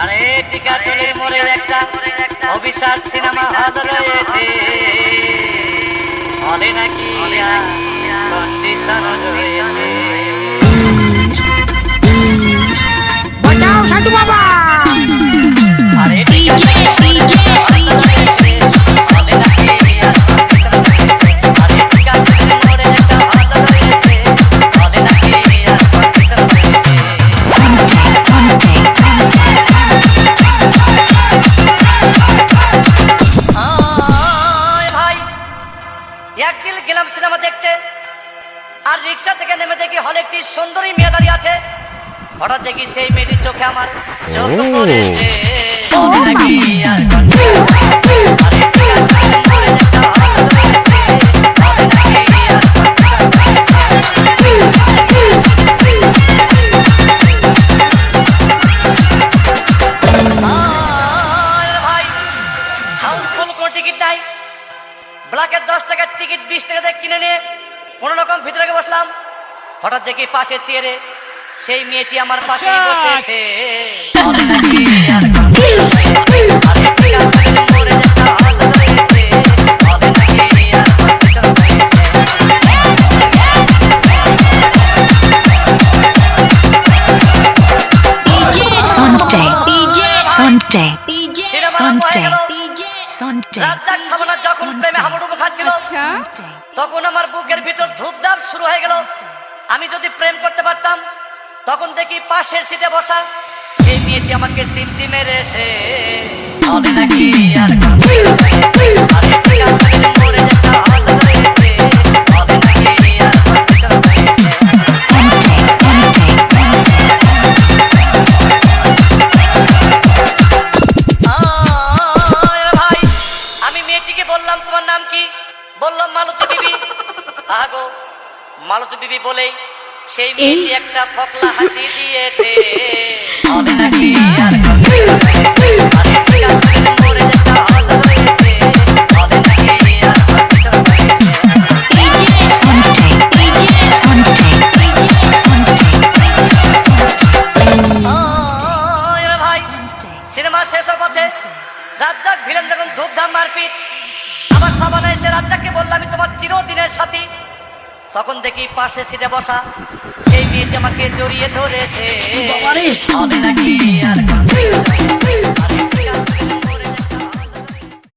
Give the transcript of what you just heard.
আরে টিকাটুলির মোড়ে একটা অভিশাপ সিনেমা হল রয়েছে। হলে নাকি কন্ডিশন রয়েছে। বাঁচাও সাধু বাবা! একদিন গেলাম সিনেমা দেখতে আর রিক্সা থেকে নেমে দেখি হলে একটি সুন্দরী মেয়ে দাঁড়িয়ে আছে। হঠাৎ দেখি সেই মেয়েটির চোখে আমার চোখ পড়েছে। ভাই হাউসফুল কোনো টিকিট নাই। ব্ল্যাকের দশ টাকার টিকিট বিশ টাকা দিয়ে কিনে নিয়ে কোনো রকম ভিতরে বসলাম। হঠাৎ দেখি পাশে চেয়ারে সেই মেয়েটি আমার পাশে বসেছে। নাকি আর কথা রয়েছে। Sunday, রাজ্জাক সামনা যখন প্রেমে হাবুডুবু খাচ্ছিল তখন আমার বুকের ভিতর ধূপধাপ শুরু হয়ে গেল আমি যদি প্রেম করতে পারতাম তখন দেখি পাশের সিটে বসা সেই মেয়েটি আমাকে তিনটি মেরেছে বলে নাকি আর মালতী বিবি আগো মালতী বিবি বলেই সেই মেয়েটি একটা ফকলা হাসি দিয়েছে বলে নাকি আর। বলে রাজ্জাক ভিলেন যখন ধূপধাম মারপিট সাবানা এসে রাজ্জাককে বললাম আমি তোমার চিরদিনের সাথী। তখন দেখি পাশে সিটে বসা সেই মেয়েটি আমাকে জড়িয়ে ধরেছে।